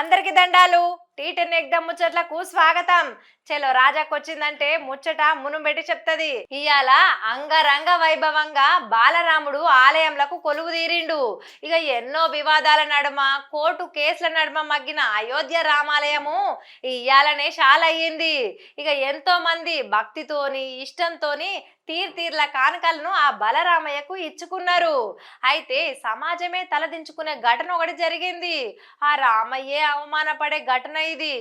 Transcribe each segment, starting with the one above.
అందరికీ దండాలు. టీటెన్ ఎగ్దాం ముచ్చట్లకు స్వాగతం. చలో రాజాకు వచ్చిందంటే ముచ్చట మునుబెట్టి చెప్తది. ఇయాల అంగరంగ వైభవంగా బాలరాముడు ఆలయంలకు కొలువు తీరిండు. ఇక ఎన్నో వివాదాల నడుమ కోర్టు కేసుల నడుమ మగ్గిన అయోధ్య రామాలయము ఇయ్యాలనే షాలయ్యింది. ఇక ఎంతో మంది భక్తితోని ఇష్టంతోని తీర్తీర్ల కానుకలను ఆ బలరామయ్యకు ఇచ్చుకున్నారు. అయితే సమాజమే తలదించుకునే ఘటన ఒకటి జరిగింది. ఆ రామయ్యే అవమానపడే ఘటన ఇది?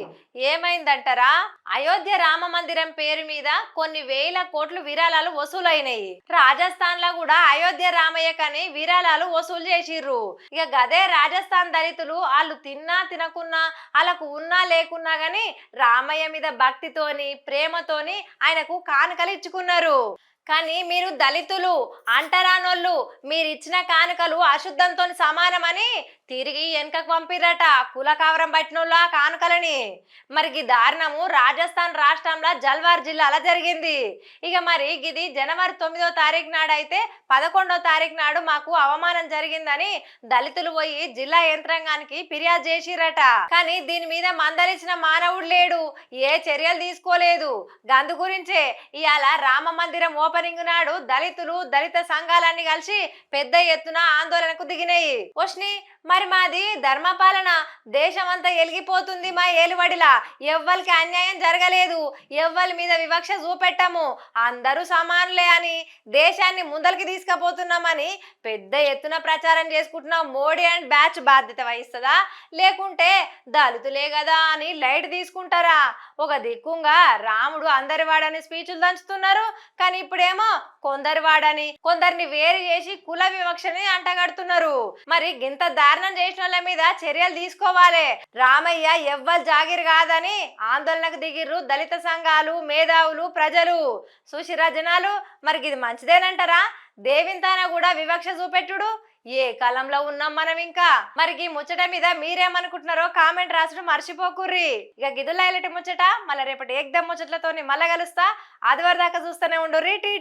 ఏమైందంటారా? అయోధ్య రామ మందిరం పేరు మీద కొన్ని వేల కోట్లు విరాళాలు వసూలైనాయి. రాజస్థాన్లో కూడా అయోధ్య రామయ్య కని విరాళాలు వసూలు చేసిర్రు. ఇక గదే రాజస్థాన్ దళితులు వాళ్ళు తిన్నా తినకున్నా వాళ్ళకు ఉన్నా లేకున్నా గాని రామయ్య మీద భక్తితోని ప్రేమతోని ఆయనకు కానుకలు ఇచ్చుకున్నారు. కానీ మీరు దళితులు అంటరానోళ్ళు మీరు ఇచ్చిన కానుకలు అశుద్ధంతో సమానమని తిరిగి వెనకకు పంపిరట కుల కావరం పట్టినోళ్ళు ఆ కానుకలని. మరి ఈ దారుణము రాజస్థాన్ రాష్ట్రంలో జల్వార్ జిల్లాలో జరిగింది. ఇక మరి ఇది జనవరి తొమ్మిదో తారీఖు నాడు అయితే పదకొండో తారీఖు నాడు మాకు అవమానం జరిగిందని దళితులు పోయి జిల్లా యంత్రాంగానికి ఫిర్యాదు చేసిరట కానీ దీని మీద మందలించిన మానవుడు లేడు. ఏ చర్యలు తీసుకోలేదు. గందు గురించే ఇవాళ రామ మందిరం ఓపెన్ ఓపెనింగ్ నాడు దళితులు దళిత సంఘాలన్నీ కలిసి పెద్ద ఎత్తున ఆందోళనకు దిగినాయి. వష్ని మరి మాది ధర్మపాలన. దేశమంతా ఎలిగిపోతుంది మా ఏలువడిలా ఎవ్వరికి అన్యాయం జరగలేదు. ఎవ్వరి మీద వివక్ష చూపెట్టము. అందరూ సమానులే అని దేశాన్ని ముందరికి తీసుకుపోతున్నామని పెద్ద ఎత్తున ప్రచారం చేసుకుంటున్న. మోడీ అండ్ బ్యాచ్ బాధ్యత వహిస్తుందా? లేకుంటే దళితులే కదా అని లైట్ తీసుకుంటారా? ఒక దిక్కుంగా రాముడు అందరి వాడని స్పీచ్లు దంచుతున్నారు. కానీ ఇప్పుడేమో కొందరి వాడని కొందరిని వేరు చేసి కుల వివక్షని అంటగడుతున్నారు. మరి గింత దారి దారుణం చేసిన వాళ్ళ మీద చర్యలు తీసుకోవాలి. రామయ్య ఎవ్వరు జాగిర్ కాదని ఆందోళనకు దిగిర్రు దళిత సంఘాలు మేధావులు ప్రజలు. సుశిరా జనాలు మరి ఇది మంచిదేనంటారా? దేవింతాన కూడా వివక్ష చూపెట్టుడు? ఏ కాలంలో ఉన్నాం మనం ఇంకా? మరి ఈ ముచ్చట మీద మీరేమనుకుంటున్నారో కామెంట్ రాసడం మర్చిపోకుర్రి. ఇక గిదుల ఎలటి ముచ్చట మళ్ళీ రేపటి ఏకదమ్ ముచ్చట్లతోని మళ్ళా కలుస్తా. ఆదివారం దాకా చూస్తూనే ఉండు రీ టీ